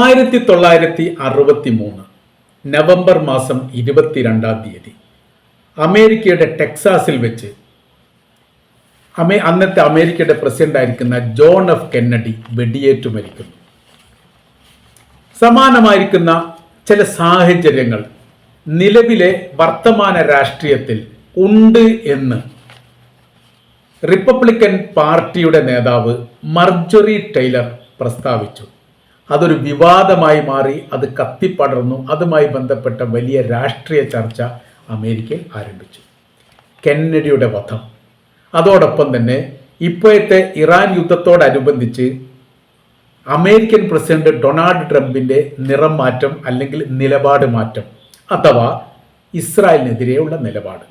ആയിരത്തി തൊള്ളായിരത്തി അറുപത്തി മൂന്ന് നവംബർ മാസം ഇരുപത്തിരണ്ടാം തീയതി അമേരിക്കയുടെ ടെക്സാസിൽ വെച്ച് അമേ അന്നത്തെ അമേരിക്കയുടെ പ്രസിഡന്റ് ആയിരിക്കുന്ന ജോൺ എഫ് കെന്നഡി വെടിയേറ്റു മരിക്കുന്നു. സമാനമായിരിക്കുന്ന ചില സാഹചര്യങ്ങൾ നിലവിലെ വർത്തമാന രാഷ്ട്രീയത്തിൽ ഉണ്ട് എന്ന് റിപ്പബ്ലിക്കൻ പാർട്ടിയുടെ നേതാവ് മർജറി ടൈലർ പ്രസ്താവിച്ചു. അതൊരു വിവാദമായി മാറി അത് കത്തിപ്പടർന്നു. അതുമായി ബന്ധപ്പെട്ട വലിയ രാഷ്ട്രീയ ചർച്ച അമേരിക്കയിൽ ആരംഭിച്ചു. കെന്നഡിയുടെ വധം. അതോടൊപ്പം തന്നെ ഇപ്പോഴത്തെ ഇറാൻ യുദ്ധത്തോടനുബന്ധിച്ച് അമേരിക്കൻ പ്രസിഡന്റ് ഡൊണാൾഡ് ട്രംപിന്റെ നിറം മാറ്റം അല്ലെങ്കിൽ നിലപാട് മാറ്റം അഥവാ ഇസ്രായേലിനെതിരെയുള്ള നിലപാട്.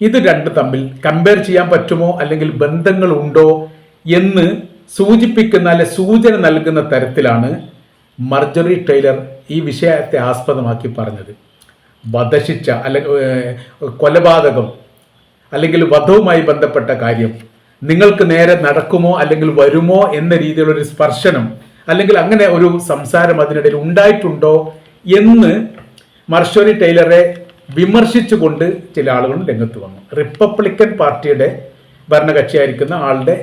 ഇത് രണ്ട് തമ്മിൽ കമ്പയർ ചെയ്യാൻ പറ്റുമോ അല്ലെങ്കിൽ ബന്ധങ്ങളുണ്ടോ എന്ന് സൂചിപ്പിക്കുന്ന അല്ലെ സൂചന നൽകുന്ന തരത്തിലാണ് മർജറി ടൈലർ ഈ വിഷയത്തെ ആസ്പദമാക്കി പറഞ്ഞത്. വധശിക്ഷ അല്ലെങ്കിൽ കൊലപാതകം അല്ലെങ്കിൽ വധവുമായി ബന്ധപ്പെട്ട കാര്യം. നിങ്ങൾക്ക് നേരെ നടക്കുമോ അല്ലെങ്കിൽ വരുമോ എന്ന രീതിയിലുള്ള ഒരു സ്പർശനം അല്ലെങ്കിൽ അങ്ങനെ ഒരു സംസാരം അതിനിടയിൽ ഉണ്ടായിട്ടുണ്ടോ എന്ന് മർഷോരി ടൈലറെ വിമർശിച്ചുകൊണ്ട് ചില ആളുകൾ രംഗത്ത് വന്നു. റിപ്പബ്ലിക്കൻ പാർട്ടിയുടെ ഭരണകക്ഷിയായിരിക്കുന്ന ആളുടെ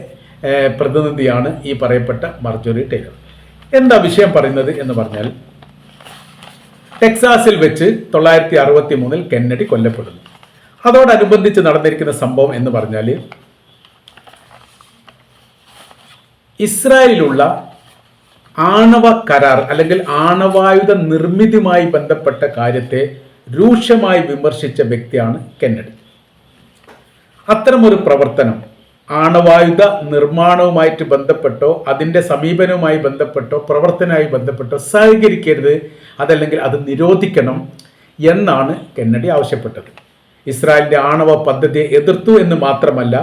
പ്രതിനിധിയാണ് ഈ പറയപ്പെട്ട മർജോറി ടൈലർ. എന്താ വിഷയം പറയുന്നത് എന്ന് പറഞ്ഞാൽ ടെക്സാസിൽ വെച്ച് തൊള്ളായിരത്തി അറുപത്തി മൂന്നിൽ കെന്നഡി കൊല്ലപ്പെടുന്നു. അതോടനുബന്ധിച്ച് നടന്നിരിക്കുന്ന സംഭവം എന്ന് പറഞ്ഞാൽ ഇസ്രായേലിലുള്ള ആണവ കരാർ അല്ലെങ്കിൽ ആണവായുധ നിർമ്മിതിയുമായി ബന്ധപ്പെട്ട കാര്യത്തെ രൂക്ഷമായി വിമർശിച്ച വ്യക്തിയാണ് കെന്നഡി. അത്തരമൊരു പ്രവർത്തനം ആണവായുധ നിർമ്മാണവുമായിട്ട് ബന്ധപ്പെട്ടോ അതിന്റെ സമീപനവുമായി ബന്ധപ്പെട്ടോ പ്രവർത്തനവുമായി ബന്ധപ്പെട്ടോ സഹകരിക്കരുത് അതല്ലെങ്കിൽ അത് നിരോധിക്കണം എന്നാണ് കെന്നഡി ആവശ്യപ്പെട്ടത്. ഇസ്രായേലിന്റെ ആണവ പദ്ധതിയെ എതിർത്തു എന്ന് മാത്രമല്ല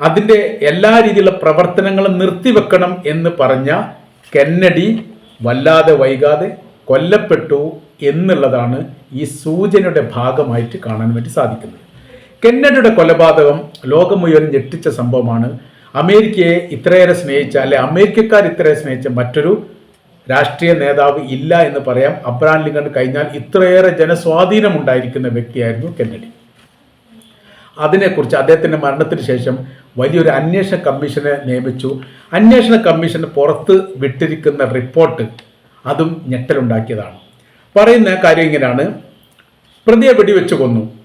അതിന്റെ എല്ലാ രീതിയിലുള്ള പ്രവർത്തനങ്ങളും നിർത്തിവെക്കണം എന്ന് പറഞ്ഞ കെന്നഡി വല്ലാതെ വൈകാതെ കൊല്ലപ്പെട്ടു എന്നുള്ളതാണ് ഈ സൂചനയുടെ ഭാഗമായിട്ട് കാണാൻ വേണ്ടി സാധിക്കുന്നത്. കെന്നഡിയുടെ കൊലപാതകം ലോകം മുഴുവൻ ഞെട്ടിച്ച സംഭവമാണ്. അമേരിക്കയെ ഇത്രയേറെ സ്നേഹിച്ച അല്ലെ അമേരിക്കക്കാർ ഇത്രയേറെ സ്നേഹിച്ച മറ്റൊരു രാഷ്ട്രീയ നേതാവ് ഇല്ല എന്ന് പറയാം. അബ്രാം ലിങ്കൺ കഴിഞ്ഞാൽ ഇത്രയേറെ ജനസ്വാധീനം ഉണ്ടായിരിക്കുന്ന വ്യക്തിയായിരുന്നു കെന്നഡി. അതിനെക്കുറിച്ച് അദ്ദേഹത്തിന്റെ മരണത്തിന് ശേഷം വലിയൊരു അന്വേഷണ കമ്മീഷനെ നിയമിച്ചു. അന്വേഷണ കമ്മീഷൻ പുറത്ത് വിട്ടിരിക്കുന്ന റിപ്പോർട്ട് അതും ഞെട്ടലുണ്ടാക്കിയതാണ്. പറയുന്ന കാര്യം ഇങ്ങനെയാണ്. പ്രതിയെ വെടിവെച്ച് കൊന്നു.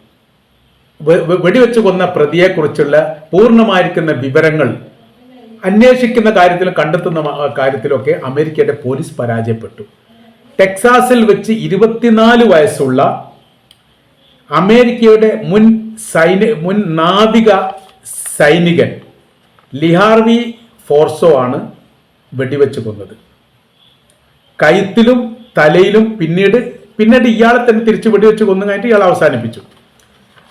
വെടിവെച്ച് കൊന്ന പ്രതിയെക്കുറിച്ചുള്ള പൂർണമായിരിക്കുന്ന വിവരങ്ങൾ അന്വേഷിക്കുന്ന കാര്യത്തിലും കണ്ടെത്തുന്ന കാര്യത്തിലൊക്കെ അമേരിക്കയുടെ പോലീസ് പരാജയപ്പെട്ടു. ടെക്സാസിൽ വെച്ച് ഇരുപത്തിനാല് വയസ്സുള്ള അമേരിക്കയുടെ മുൻ സൈനി മുൻ നാവിക സൈനികൻ ലിഹാർവി ഫോർസോ ആണ് വെടിവെച്ച് കൊന്നത്. കഴുത്തിലും തലയിലും പിന്നീട് പിന്നീട് ഇയാളെ തന്നെ തിരിച്ച് വെടിവെച്ച് കൊന്നു കഴിഞ്ഞിട്ട് ഇയാൾ അവസാനിപ്പിച്ചു.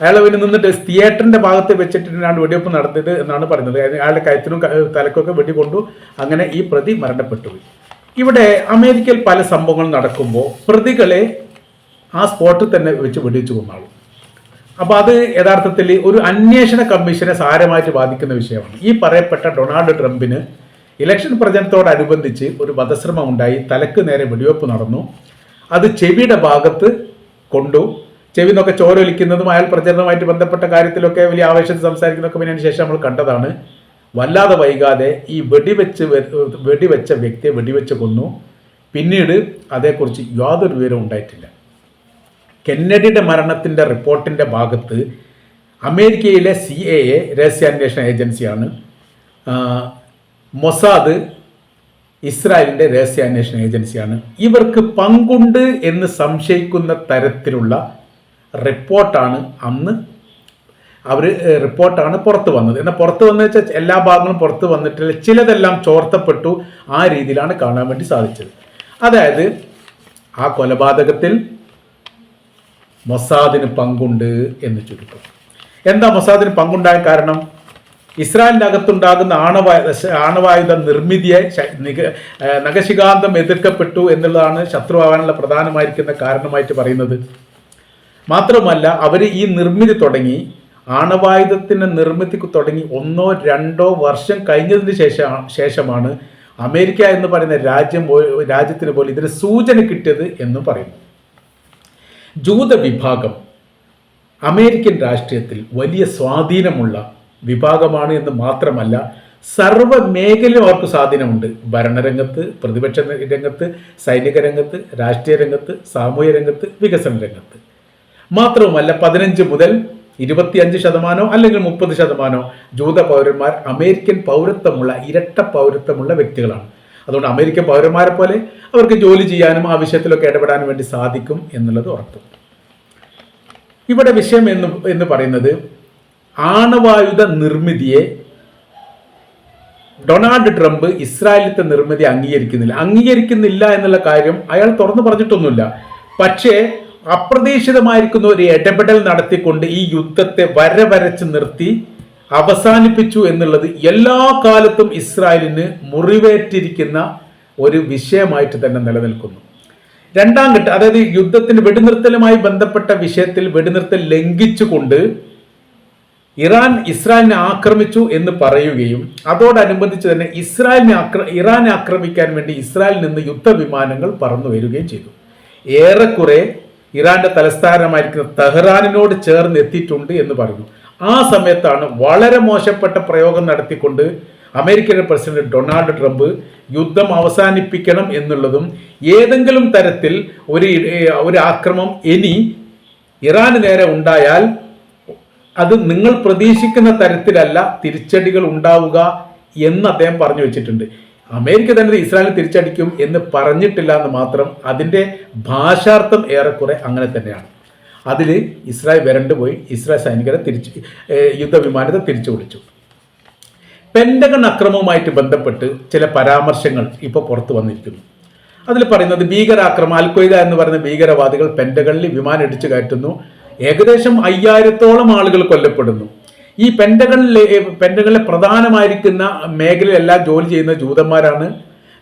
അയാൾ പിന്നെ നിന്നിട്ട് തിയേറ്ററിന്റെ ഭാഗത്ത് വെച്ചിട്ടാണ് വെടിവെപ്പ് നടത്തിയത് എന്നാണ് പറയുന്നത്. അയാളുടെ കയത്തിനും തലക്കൊക്കെ വെടികൊണ്ടു അങ്ങനെ ഈ പ്രതി മരണപ്പെട്ടു ഇവിടെ അമേരിക്കയിൽ പല സംഭവങ്ങൾ നടക്കുമ്പോൾ പ്രതികളെ ആ സ്പോട്ടിൽ തന്നെ വെച്ച് വെടിവെച്ച് കൊന്നാളും അപ്പോൾ അത് യഥാർത്ഥത്തിൽ ഒരു അന്വേഷണ കമ്മീഷനെ സാരമായിട്ട് ബാധിക്കുന്ന വിഷയമാണ്. ഈ പറയപ്പെട്ട ഡൊണാൾഡ് ട്രംപിന് ഇലക്ഷൻ പ്രചരണത്തോടനുബന്ധിച്ച് ഒരു വധശ്രമം ഉണ്ടായി. തലക്ക് നേരെ വെടിവെപ്പ് നടന്നു. അത് ചെവിയുടെ ഭാഗത്ത് കൊണ്ടു. ചെവി നിന്നൊക്കെ ചോരൊലിക്കുന്നതും അയാൾ പ്രചരണവുമായിട്ട് ബന്ധപ്പെട്ട കാര്യത്തിലൊക്കെ വലിയ ആവേശത്തിൽ സംസാരിക്കുന്നതൊക്കെ പിന്നെ അതിന് ശേഷം നമ്മൾ കണ്ടതാണ്. വല്ലാതെ വൈകാതെ ഈ വെടിവെച്ച് വെടിവെച്ച വ്യക്തിയെ വെടിവെച്ച് കൊന്നു. പിന്നീട് അതേക്കുറിച്ച് യാതൊരു വിവരവും ഉണ്ടായിട്ടില്ല. കെന്നഡിയുടെ മരണത്തിന്റെ റിപ്പോർട്ടിന്റെ ഭാഗത്ത് അമേരിക്കയിലെ സി എ എ രഹസ്യാന്വേഷണ ഏജൻസിയാണ്. മൊസാദ് ഇസ്രായേലിന്റെ രഹസ്യാന്വേഷണ ഏജൻസിയാണ്. ഇവർക്ക് പങ്കുണ്ട് എന്ന് സംശയിക്കുന്ന തരത്തിലുള്ള റിപ്പോർട്ടാണ് അന്ന് അവർ റിപ്പോർട്ടാണ് പുറത്ത് വന്നത്. എന്നാൽ പുറത്ത് വന്നു വെച്ചാൽ എല്ലാ ഭാഗങ്ങളും പുറത്ത് വന്നിട്ടില്ല. ചിലതെല്ലാം ചോർത്തപ്പെട്ടു ആ രീതിയിലാണ് കാണാൻ വേണ്ടി സാധിച്ചത്. അതായത് ആ കൊലപാതകത്തിൽ മൊസാദിന് പങ്കുണ്ട് എന്ന് ചുരുക്കം. എന്താ മൊസാദിന് പങ്കുണ്ടായ കാരണം? ഇസ്രായേലിന്റെ അകത്തുണ്ടാകുന്ന ആണവ ആണവായുധ നിർമ്മിതിയെ നഗശികാന്തം എതിർക്കപ്പെട്ടു എന്നുള്ളതാണ് ശത്രുവാകാനുള്ള പ്രധാനമായിരിക്കുന്ന കാരണമായിട്ട് പറയുന്നത്. മാത്രമല്ല അവർ ഈ നിർമ്മിതി തുടങ്ങി ആണവായുധത്തിന്റെ നിർമ്മിതി തുടങ്ങി ഒന്നോ രണ്ടോ വർഷം കഴിഞ്ഞതിന് ശേഷം ശേഷമാണ് അമേരിക്ക എന്ന് പറയുന്ന രാജ്യം രാജ്യത്തിന് പോലും ഇതിന് സൂചന കിട്ടിയത് എന്ന് പറയുന്നു. ജൂത വിഭാഗം അമേരിക്കൻ രാഷ്ട്രീയത്തിൽ വലിയ സ്വാധീനമുള്ള വിഭാഗമാണ് എന്ന് മാത്രമല്ല സർവ മേഖലയും അവർക്ക് സ്വാധീനമുണ്ട്. ഭരണരംഗത്ത് പ്രതിപക്ഷ രംഗത്ത് സൈനിക രംഗത്ത് രാഷ്ട്രീയ രംഗത്ത് സാമൂഹ്യ രംഗത്ത് വികസന രംഗത്ത്. മാത്രവുമല്ല പതിനഞ്ച് മുതൽ ഇരുപത്തിയഞ്ച് ശതമാനോ അല്ലെങ്കിൽ മുപ്പത് ശതമാനോ ജൂത പൗരന്മാർ അമേരിക്കൻ പൗരത്വമുള്ള ഇരട്ട പൗരത്വമുള്ള വ്യക്തികളാണ്. അതുകൊണ്ട് അമേരിക്കൻ പൗരന്മാരെ പോലെ അവർക്ക് ജോലി ചെയ്യാനും ആ വിഷയത്തിലൊക്കെ ഇടപെടാനും വേണ്ടി സാധിക്കും എന്നുള്ളത് ഉറപ്പ്. ഇവിടെ വിഷയം എന്ന് എന്ന് പറയുന്നത് ആണവായുധ നിർമ്മിതിയെ ഡൊണാൾഡ് ട്രംപ് ഇസ്രായേലിത്തെ നിർമ്മിതി അംഗീകരിക്കുന്നില്ല. അംഗീകരിക്കുന്നില്ല എന്നുള്ള കാര്യം അയാൾ തുറന്നു പറഞ്ഞിട്ടൊന്നുമില്ല. പക്ഷേ അപ്രതീക്ഷിതമായിരിക്കുന്ന ഒരു ഇടപെടൽ നടത്തിക്കൊണ്ട് ഈ യുദ്ധത്തെ വരവരച്ച് നിർത്തി അവസാനിപ്പിച്ചു എന്നുള്ളത് എല്ലാ കാലത്തും ഇസ്രായേലിന് മുറിവേറ്റിരിക്കുന്ന ഒരു വിഷയമായിട്ട് തന്നെ നിലനിൽക്കുന്നു. രണ്ടാം ഘട്ടം അതായത് യുദ്ധത്തിന് വെടിനിർത്തലുമായി ബന്ധപ്പെട്ട വിഷയത്തിൽ വെടിനിർത്തൽ ലംഘിച്ചുകൊണ്ട് ഇറാൻ ഇസ്രായേലിനെ ആക്രമിച്ചു എന്ന് പറയുകയും അതോടനുബന്ധിച്ച് തന്നെ ഇസ്രായേലിനെ ആക്ര ഇറാനെ ആക്രമിക്കാൻ വേണ്ടി ഇസ്രായേലിൽ നിന്ന് യുദ്ധവിമാനങ്ങൾ പറന്നു വരികയും ചെയ്തു. ഏറെക്കുറെ ഇറാന്റെ തലസ്ഥാനമായിരിക്കുന്ന തെഹ്റാനിനോട് ചേർന്ന് എത്തിയിട്ടുണ്ട് എന്ന് പറഞ്ഞു ആ സമയത്താണ് വളരെ മോശപ്പെട്ട പ്രയോഗം നടത്തിക്കൊണ്ട് അമേരിക്കയുടെ പ്രസിഡന്റ് ഡൊണാൾഡ് ട്രംപ് യുദ്ധം അവസാനിപ്പിക്കണം എന്നുള്ളതും ഏതെങ്കിലും തരത്തിൽ ഒരു ഒരു ആക്രമം ഇനി ഇറാന് നേരെ ഉണ്ടായാൽ അത് നിങ്ങൾ പ്രതീക്ഷിക്കുന്ന തരത്തിലല്ല തിരിച്ചടികൾ ഉണ്ടാവുക എന്ന് അദ്ദേഹം പറഞ്ഞു വെച്ചിട്ടുണ്ട്. അമേരിക്ക തന്നെ ഇസ്രായേൽ തിരിച്ചടിക്കും എന്ന് പറഞ്ഞിട്ടില്ല എന്ന് മാത്രം അതിന്റെ ഭാഷാർത്ഥം ഏറെക്കുറെ അങ്ങനെ തന്നെയാണ്. അതിൽ ഇസ്രായേൽ വരണ്ടു പോയി. ഇസ്രായേൽ സൈനികരെ തിരിച്ച് യുദ്ധവിമാനത്തെ തിരിച്ചു വിളിച്ചു. പെൻഡഗൺ അക്രമവുമായിട്ട് ബന്ധപ്പെട്ട് ചില പരാമർശങ്ങൾ ഇപ്പോൾ പുറത്തു വന്നിരിക്കുന്നു. അതിൽ പറയുന്നത് ഭീകരാക്രമം അൽഖ്വയ്ദ എന്ന് പറയുന്ന ഭീകരവാദികൾ പെൻഡഗണിൽ വിമാനം ഇടിച്ചു കയറ്റുന്നു. ഏകദേശം അയ്യായിരത്തോളം ആളുകൾ കൊല്ലപ്പെടുന്നു. ഈ പെൻഡകളിലെ പെൻഡകളിലെ പ്രധാനമായിരിക്കുന്ന മേഖലയിലെല്ലാം ജോലി ചെയ്യുന്ന ജൂതന്മാരാണ്.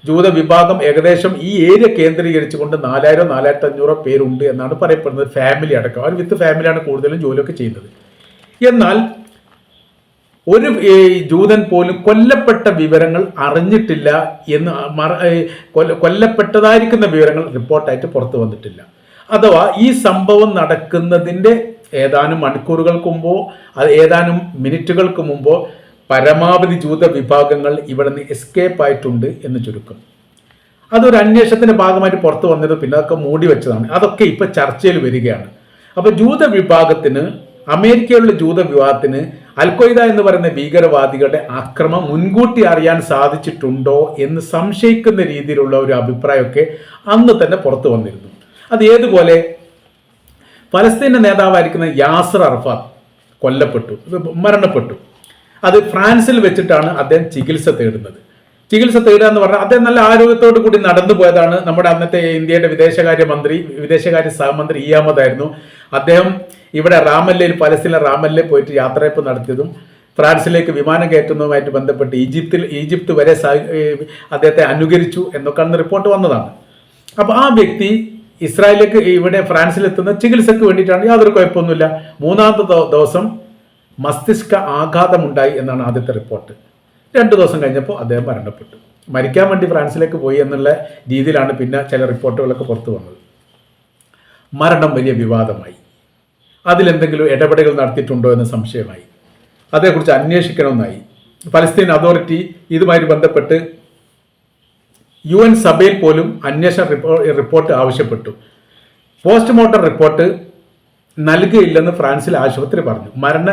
ജൂത വിഭാഗം ഏകദേശം ഈ ഏരിയ കേന്ദ്രീകരിച്ചുകൊണ്ട് നാലായിരം നാലായിരത്തി അഞ്ഞൂറോ പേരുണ്ട് എന്നാണ് പറയപ്പെടുന്നത്. ഫാമിലി അടക്കം. അവർ വിത്ത് ഫാമിലിയാണ് കൂടുതലും ജോലിയൊക്കെ ചെയ്യുന്നത്. എന്നാൽ ഒരു ജൂതൻ പോലും കൊല്ലപ്പെട്ട വിവരങ്ങൾ അറിഞ്ഞിട്ടില്ല എന്ന് കൊല്ലപ്പെട്ടതായിരിക്കുന്ന വിവരങ്ങൾ റിപ്പോർട്ടായിട്ട് പുറത്തു വന്നിട്ടില്ല. അഥവാ ഈ സംഭവം നടക്കുന്നതിന്റെ ഏതാനും മണിക്കൂറുകൾക്ക് മുമ്പോ ഏതാനും മിനിറ്റുകൾക്ക് മുമ്പോ പരമാവധി ജൂത വിഭാഗങ്ങൾ ഇവിടെ നിന്ന് എസ്കേപ്പ് ആയിട്ടുണ്ട് എന്ന് ചുരുക്കം. അതൊരു അന്വേഷണത്തിന്റെ ഭാഗമായിട്ട് പുറത്തു വന്നത് പിന്നെ അതൊക്കെ മൂടി വെച്ചതാണ്. അതൊക്കെ ഇപ്പൊ ചർച്ചയിൽ വരികയാണ്. അപ്പോൾ ജൂത വിഭാഗത്തിന് അമേരിക്കയിലുള്ള ജൂത വിഭാഗത്തിന് അൽക്കൊയ്ത എന്ന് പറയുന്ന ഭീകരവാദികളുടെ ആക്രമം മുൻകൂട്ടി അറിയാൻ സാധിച്ചിട്ടുണ്ടോ എന്ന് സംശയിക്കുന്ന രീതിയിലുള്ള ഒരു അഭിപ്രായമൊക്കെ അന്ന് തന്നെ പുറത്തു വന്നിരുന്നു. അത് ഏതുപോലെ ഫലസ്തീന്റെ നേതാവായിരിക്കുന്ന യാസർ അറഫാത്ത് കൊല്ലപ്പെട്ടു മരണപ്പെട്ടു. അത് ഫ്രാൻസിൽ വെച്ചിട്ടാണ് അദ്ദേഹം ചികിത്സ തേടുന്നത്. ചികിത്സ തേടുക എന്ന് പറഞ്ഞാൽ അദ്ദേഹം നല്ല ആരോഗ്യത്തോടു കൂടി നടന്നു പോയതാണ്. നമ്മുടെ അന്നത്തെ ഇന്ത്യയുടെ വിദേശകാര്യ മന്ത്രി വിദേശകാര്യ സഹമന്ത്രി ഇയാമതായിരുന്നു അദ്ദേഹം ഇവിടെ റാമല്ലയിൽ പലസ്തീനിലെ റാമല്ലയിൽ പോയിട്ട് യാത്രയപ്പ് നടത്തിയതും ഫ്രാൻസിലേക്ക് വിമാനം കയറ്റുന്നതുമായിട്ട് ബന്ധപ്പെട്ട് ഈജിപ്തിൽ ഈജിപ്ത് വരെ അദ്ദേഹത്തെ അനുകരിച്ചു എന്നൊക്കെ അന്ന് റിപ്പോർട്ട് വന്നതാണ്. അപ്പോൾ ആ വ്യക്തി ഇസ്രായേലിലേക്ക് ഇവിടെ ഫ്രാൻസിലെത്തുന്ന ചികിത്സയ്ക്ക് വേണ്ടിയിട്ടാണ് യാതൊരു കുഴപ്പമൊന്നുമില്ല. മൂന്നാമത്തെ ദിവസം മസ്തിഷ്ക ആഘാതമുണ്ടായി എന്നാണ് ആദ്യത്തെ റിപ്പോർട്ട്. രണ്ട് ദിവസം കഴിഞ്ഞപ്പോൾ അദ്ദേഹം മരണപ്പെട്ടു. മരിക്കാൻ വേണ്ടി ഫ്രാൻസിലേക്ക് പോയി എന്നുള്ള രീതിയിലാണ് പിന്നെ ചില റിപ്പോർട്ടുകളൊക്കെ പുറത്തു വന്നത്. മരണം വലിയ വിവാദമായി. അതിലെന്തെങ്കിലും ഇടപെടലുകൾ നടത്തിയിട്ടുണ്ടോ എന്ന് സംശയമായി. അതേക്കുറിച്ച് അന്വേഷിക്കണമെന്നായി. ഫലസ്തീൻ അതോറിറ്റി ഇതുമായി ബന്ധപ്പെട്ട് യു എൻ സഭയിൽ പോലും അന്വേഷണ റിപ്പോ- റിപ്പോർട്ട് ആവശ്യപ്പെട്ടു. പോസ്റ്റ്മോർട്ടം റിപ്പോർട്ട് നൽകുകയില്ലെന്ന് ഫ്രാൻസിലെ ആശുപത്രി പറഞ്ഞു. മരണ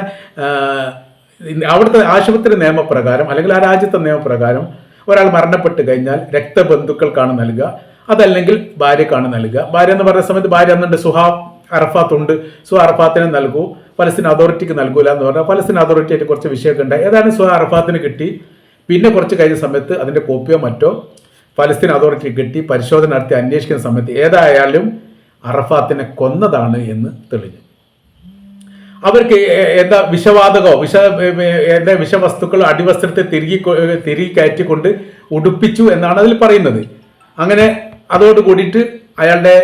അവിടുത്തെ ആശുപത്രി നിയമപ്രകാരം അല്ലെങ്കിൽ ആ രാജ്യത്തെ നിയമപ്രകാരം ഒരാൾ മരണപ്പെട്ട് കഴിഞ്ഞാൽ രക്തബന്ധുക്കൾക്കാണ് നൽകുക. അതല്ലെങ്കിൽ ഭാര്യക്കാണ് നൽകുക. ഭാര്യ എന്ന് പറയുന്ന സമയത്ത് ഭാര്യ എന്നുണ്ട് സുഹാ അറഫാത്ത് ഉണ്ട്. സുഹാ അറഫാത്തിന് നൽകൂ. പലസ്തീൻ അതോറിറ്റിക്ക് നൽകൂല എന്ന് പറഞ്ഞാൽ പലസ്തീൻ അതോറിറ്റി ആയിട്ട് കുറച്ച് വിഷയമൊക്കെ ഉണ്ടായി. ഏതായാലും സുഹാ അറഫാത്തിന് കിട്ടി. പിന്നെ കുറച്ച് കഴിഞ്ഞ സമയത്ത് അതിന്റെ കോപ്പിയോ മറ്റോ പലസ്തീൻ അതോറിറ്റി കിട്ടി പരിശോധന നടത്തി അന്വേഷിക്കുന്ന സമയത്ത് ഏതായാലും അറഫാത്തിനെ കൊന്നതാണ് എന്ന് തെളിഞ്ഞു. അവർക്ക് എന്താ വിഷവാതകോ വിഷ എന്താ വിഷവസ്തുക്കളോ അടിവസ്ത്രത്തെ തിരികെ തിരികെ കയറ്റിക്കൊണ്ട് ഉടുപ്പിച്ചു എന്നാണ് അതിൽ പറയുന്നത്. അങ്ങനെ അതോട് കൂടിയിട്ട് അയാളുടെ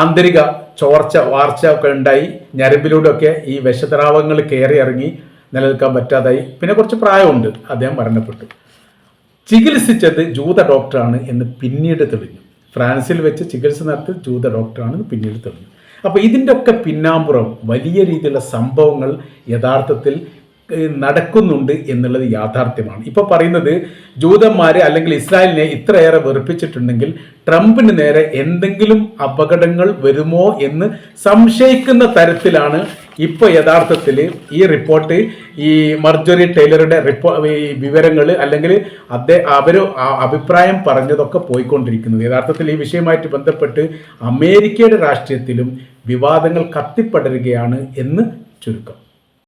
ആന്തരിക ചോർച്ച വാർച്ച ഒക്കെ ഉണ്ടായി. ഞരമ്പിലൂടെ ഒക്കെ ഈ വിഷദ്രാവങ്ങൾ കയറി ഇറങ്ങി നിലനിൽക്കാൻ പറ്റാതായി. പിന്നെ കുറച്ച് പ്രായമുണ്ട് അദ്ദേഹം മരണപ്പെട്ടു. ചികിത്സിച്ചത് ജൂത ഡോക്ടറാണ് എന്ന് പിന്നീട് തെളിഞ്ഞു. ഫ്രാൻസിൽ വെച്ച് ചികിത്സ നടത്തിയ ജൂത ഡോക്ടറാണ് എന്ന് പിന്നീട് തെളിഞ്ഞു. അപ്പോൾ ഇതിന്റെ ഒക്കെ പിന്നാമ്പുറം വലിയ രീതിയിലുള്ള സംഭവങ്ങൾ യഥാർത്ഥത്തിൽ നടക്കുന്നുണ്ട് എന്നുള്ളത് യാഥാർത്ഥ്യമാണ്. ഇപ്പോൾ പറയുന്നത് ജൂതന്മാരെ അല്ലെങ്കിൽ ഇസ്രായേലിനെ ഇത്രയേറെ വെറുപ്പിച്ചിട്ടുണ്ടെങ്കിൽ ട്രംപിന് നേരെ എന്തെങ്കിലും അപകടങ്ങൾ വരുമോ എന്ന് സംശയിക്കുന്ന തരത്തിലാണ് ഇപ്പോൾ യഥാർത്ഥത്തിൽ ഈ റിപ്പോർട്ട് ഈ മർജറി ടൈലറുടെ റിപ്പോ ഈ വിവരങ്ങൾ അല്ലെങ്കിൽ അദ്ദേഹം അവർ അഭിപ്രായം പറഞ്ഞതൊക്കെ പോയിക്കൊണ്ടിരിക്കുന്നത്. യഥാർത്ഥത്തിൽ ഈ വിഷയമായിട്ട് ബന്ധപ്പെട്ട് അമേരിക്കയുടെ രാഷ്ട്രീയത്തിലും വിവാദങ്ങൾ കത്തിപ്പടരുകയാണ് എന്ന് ചുരുക്കം.